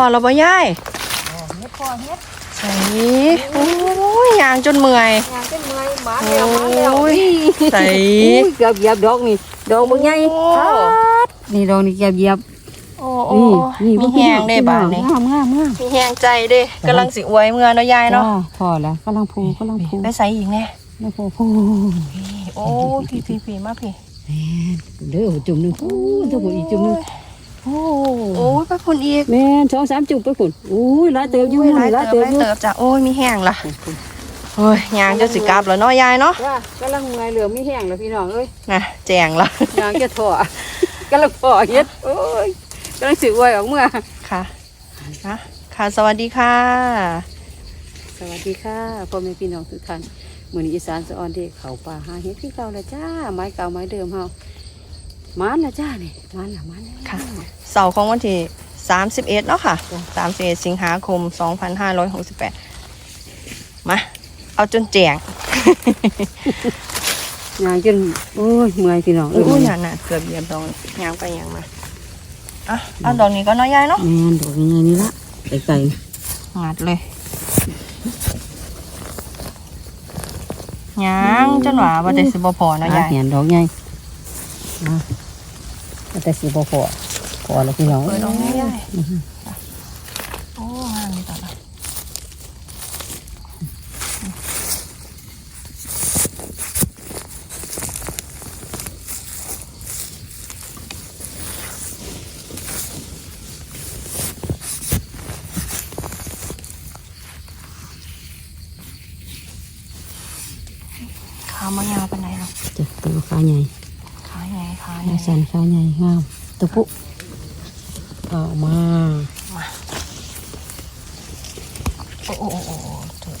อเราบ่ยายเฮ็ดพอเฮ็ดใส่โอ้ยยางจนเมื่อยงานเป็นเมื่อยหมาแล้วหมาแล้วโอ้ยใส่ อุ้ยเกือบเหยียบดอกนี่ดอกบ่ใหญ่โอ้ ครับนี่ดอกนี่เกือบเหยียบโอ้โอ้มีแหงได้บาดนี่งามงามงามมีแหงใจเด้กำลังสิอวยเมื่อเนาะยายเนาะจ้พอแล้วกำลังพูกำลังพูไปใส่อีกแน่แล้วพูพูโอ้พี่พี่พี่มาพี่ เด้อจุ่มหนึงพูถ้าพูอีกจุ่มหนึง โอ้โอ้ยไปพุ่นอีกแม่นสองสามจุ่มไปพุ่นอุ้ยหลายเติบอยู่โอ้ยหหลายลายเติเติบบหลายอยู่เติบจ้ะโอ้ยมีแหงล่ะโอ้ยยางจะสิกลับแล้วเนาะยายเนาะว่ากำลังเมื่อยเหลือไม่แห้งแล้วพี่น้องเอ้ยนะแจงละยางจะถ่อกำลังพอเฮ็ดโอ้ยกำลังสิอวยออกเมื่อค่ะนะค่ะสวัสดีค่ะ สวัสดีค่ะพ่อแม่พี่น้องทุกท่านมื้อนี้อีสานสะออนเด็กเขาป่าหาเฮ็ดคือเก่าแล้วจ้าไม้เก่าไม้เดิมเฮา มานละจ้านี่มานละมานละค่ะเสาร์ของวันที่31เนาะค่ะ31สิงหาคม 2568 มา เอาจนแจงยางจนโอ้ยเมื่อยพี่น้องอุ้เอ้ยยน่ะน่ะเกือบเหยียบดองยางไปยางมาอะเอาดอกนี้ก็น้อยยายเนาะแม่นดอกยังไงนี่ละไก่งัดเลยยางจนว่าว่าแต่สิบ่พอๆเนาะหายายเห็นดอกใหญ่นะ แต่สิบ่พอพอแล้วพี่น้องเปิดดอกนี้ยายโอ้งามดีต่อละขามายาวปานไหนเนาะจ้ะตัวขาใหญ่ขา ใหญ่ขาสันขาใหญ่งามตัวปุเอามา โอ้โอ้โอ้โอ้โอ้เถอะ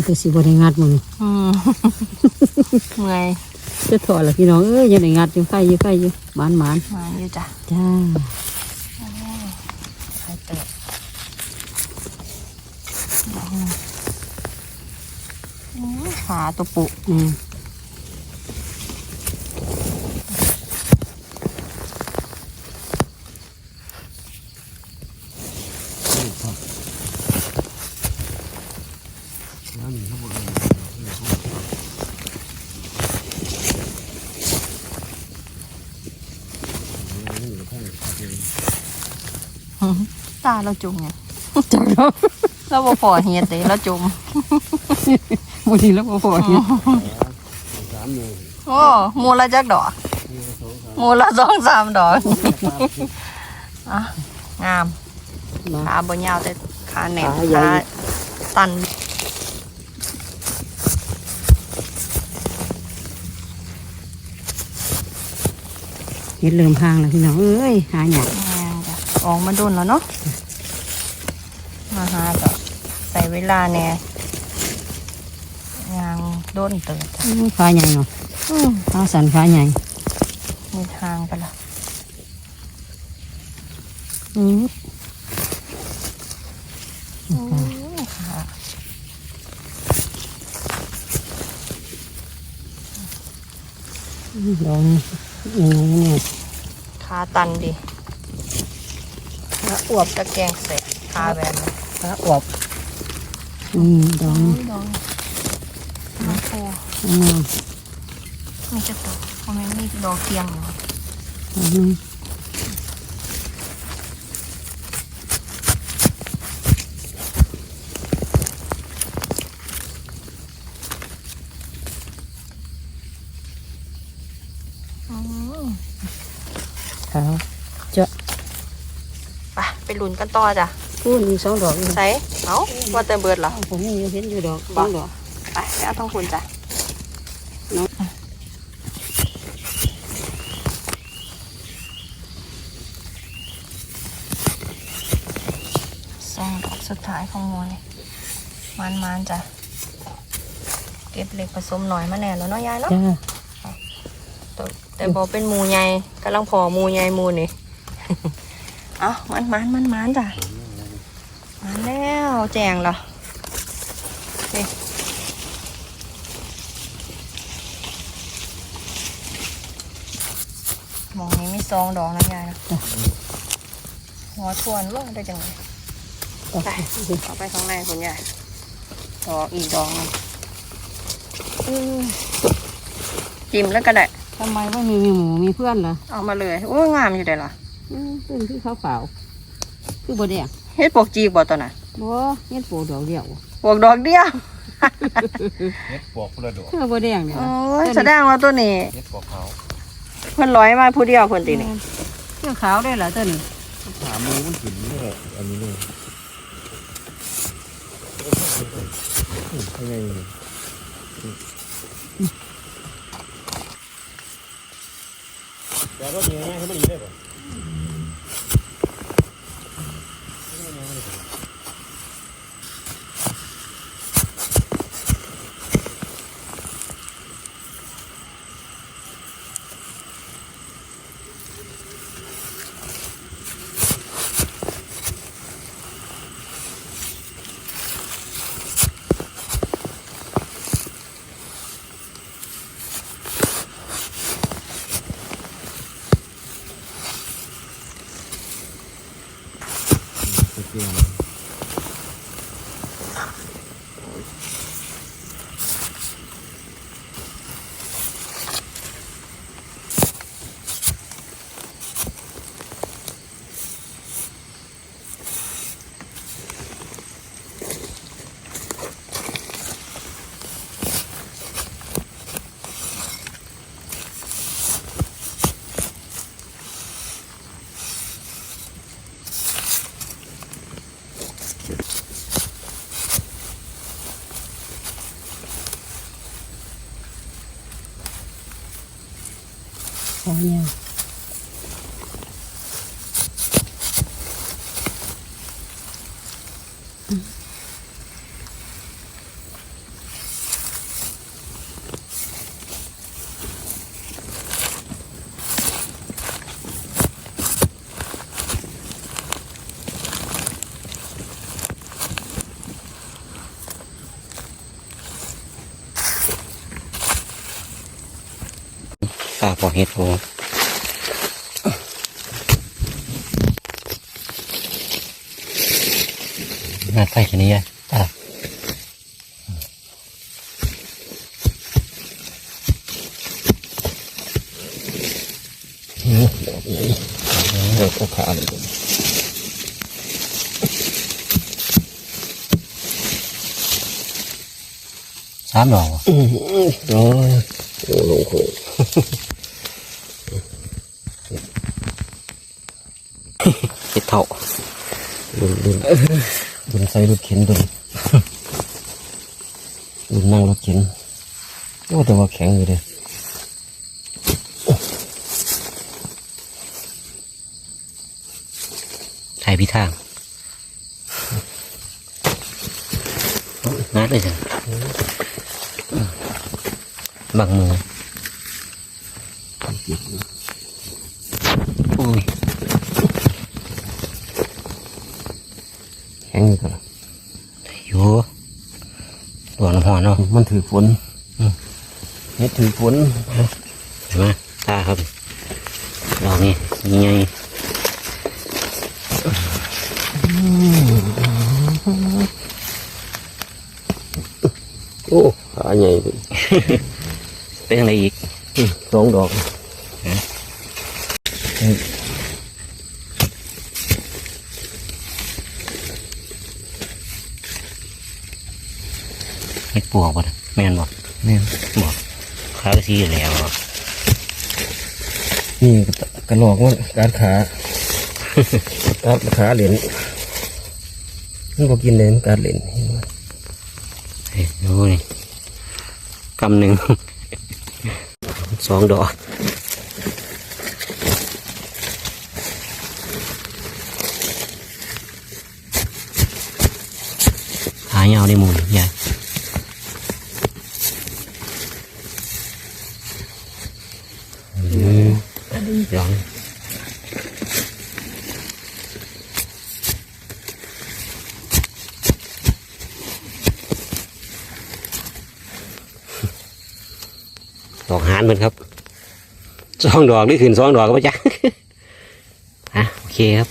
มันก็สิบ่ได้งัดมันอืมเมื่อยจะถอดละพี่น้องเอ้ยยังได้งัดอยู่ไฟอยู่ไฟอยู่หมานหมานมาอยู่จ้ะจ้าใครเติบอืมขาตัวปุแม่ ตาเราจุ่มไงจังเนาะเราบ่พอเฮียดเลยเราจุ่มบางทีแล้วบ่พอเนี่ยโอ้หมูละจักดอกหมูละสองสามดอกอะงามมาขาบนยาวแต่ขาแหนมขาใหญ่ขาตัน เฮ็ดเริ่มพางแล้วพี่น้องเอ้ยหาหยังงามจ้ะออกมาดุนแล้วเนาะมาหาก็ใส่เวลาแน่ยางด้นเติบจ้ะอื้อขาใหญ่เนาะอืมขาสันขาใหญ่มีทางไปละอืออืมขาดอกนี่ยัง ไงเนี่ยขาตันดิแล้วอวบตะแกรงเสร็จขาแบบนี้ขาอวบอืมดอกนี่ดองน้ำโพอืมมีจะตกเพราะมันมีดอกเทียงอยู่ดอกนี่ อืม ขาวไปไปลุ้นกันต่อจ้ะพูนมีสองดอกอยู่ใส่เอาว่าแต่เบิดเหรอผมนี่เห็นอยู่ดอกสบ่องดอกไปไปเอาทองคุณจ้ะสองดอกสุดท้ายของมวยมันมันๆจ้ะ เก็บเหล็กผสมหน่อยมาแน่แล้วเนาะยายเนาะจ้าตัว แต่พอเป็นหมูใหญ่กำลังพอหมูใหญ่หมูนี่ เอามันมันมันมันจ้ะมันแล้วแจงเหรอนี่มองนี้มีซองดอกนะยายนะหัวทวนลงได้จังไงไปเอาไปข้างในคุณยายดอกอีกดอกหนึ่งอืมจิ้มแล้วก็ได้ ทำไมว่ามีมีหมูมีเพื่อนเหรอเอามาเลยโอ้ยงามอยู่ได้ล่ะอืมเพื่อนคือเขาเปล่าคือบ่แดงเฮ็ดปกจีบบ่ตัวน่ะบ่เฮ็ดโปดอกเดียวปกดอกเดียวเฮ็ดปอกคนละดอกเพื่อบ่แดงเนี่ยโอ้ยแสดงว่าตัวนี้เฮ็ดปอกขาวเพิ่นร้อยมาผู้เดียวเพิ่นตีนี่เพื่อขาวได้เหรอตัวนี้ถามมือมันกินแน่อันนี้เลยยังไง แต่ก็มีง่ายเขาไฝากบอกเห็ดโพงานไฟแค่นี้อะอะเดี๋ยวก็ขาเลยสามดอกวะโอ้ยโอ้ลงโค เห็ดเท่าดุนดุนดุนใส่รถเข็นดุนดุนนั่งรถเข็นโอ้แต่ว่าแข็งอยู่เลยถ่ายพิทางงัดเลยจ้ะบังมือย แข็งอยู่ตลอด อยู่ตัวน้ำหอนเนาะ มัน ถือฝนเฮ็ดถือฝนเห็นไหมตาครับดอกนี้ยังไงโอ้ขาใหญ่เลยเป็นอะไรอีกสองดอกเห็ดปวกบ่ะแม่ นบ่นี่บอกขาวสีแล้วนี่กระหลอกว่าการขาการขาเหรียญมันก็กินเลยมันการเหรียญเฮ้ยดูนี่กำหนึ่งสองดอกหายาวได้หมูลยายอืม องดอกหานเหมือนครับ สองดอกนี่ขึ้นสองดอกก็ไม่จักอะโอเคครับ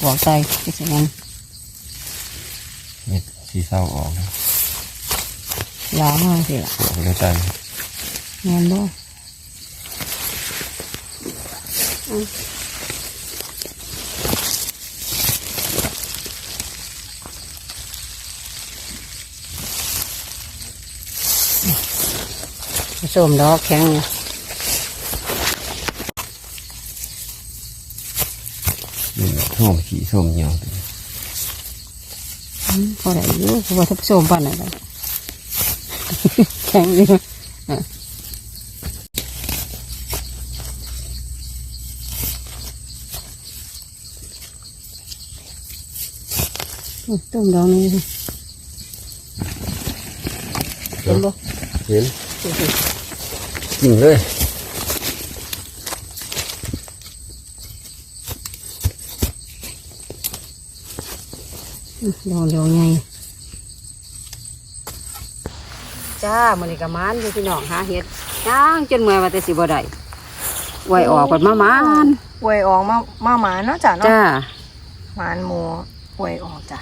หัวใจที่สมองนี่สีเศร้าออกนะยาวมากสิล่ะออกแล้วใจงานบ่ผ สมดอกแข็งเนี่ยนี่ส้มขี้ส้มเหนียวอืมพอได้อยู่เพราะว่าถ้าผสมปั่นอะไรแข็งดีอะอืม ต้มดอกนี้สิเห็นบ่เห็นกินเลยดอกดอกไงจ้ามันนี่กะมานอยู่พี่น้องหาเห็ดย่างจนเมื่อยว่าแต่สิบ่ได้ไหวออกก่อนมามานป่วยออกมามาหมาเนาะจ้ะเนาะจ้าหมานหมูป่วยออกจ้ะ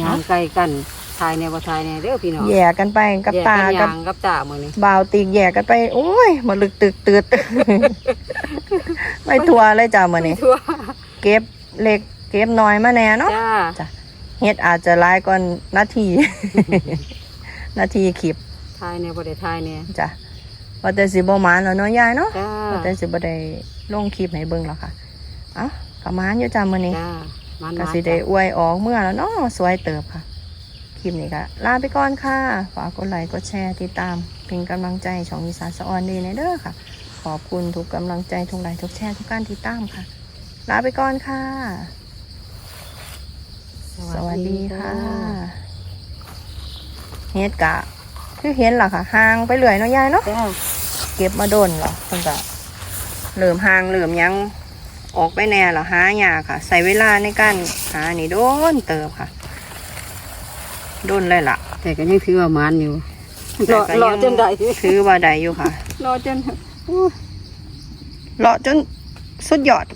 ย่างไกลกันทายในบ่ทายในเด้อพี่น้องแย่กันไปกับแยตากันกับย่างกับตามื้อนี้บ่าวตีกแย่กันไปโอ้ยมาลึกตึกตืดไม่ทัวเลยจ้ะมื้อนี้ทั่วเก็บเล็กเก็บน้อยมาแน่เนาะจ้าเฮ็ดอาจจะหลายกว่านาทีนาทีคลิปทายในบ่ได้ทายในจ้ะว่าแต่สิบ่หมานแล้วเนาะยายเนาะจ้าว่าแต่สิบ่ได้ลงคลิปให้เบิ่งแล้วค่ะเอ้าก็หมานอยู่จ้ะมื้อนี้จ้ามัน ก็มาสิได้อวยออกเมื่อแล้วเนาะสวยเติบค่ะ คลิปนี้ก็ลาไปก่อนค่ะฝากกดไลค์กดแชร์ติดตาม เป็นกำลังใจช่องอีสานสะออนดีในเด้อค่ะ ขอบคุณทุกกำลังใจทุกไลค์ทุกแชร์ทุกการติดตามค่ะ ลาไปก่อนค่ะ สวัสดีค่ะเฮ็ดกะ คือเห็นล่ะค่ะห่างไปเรื่อยเนาะยายเนาะจ้าเก็บมาโดนเหรอเพิ่นก็เริ่มห่างเริ่มหยัง ออกไปแน่เหรอหายากค่ะ ใส่เวลาในการหานี่โดนเติบค่ะโดนเลยล่ะ แต่ก็ยังถือว่ามันอยู่แต่รอก็รยัองจนได้ถือว่าได้อยู่ค่ะรอจนเลาะจนสุดยอด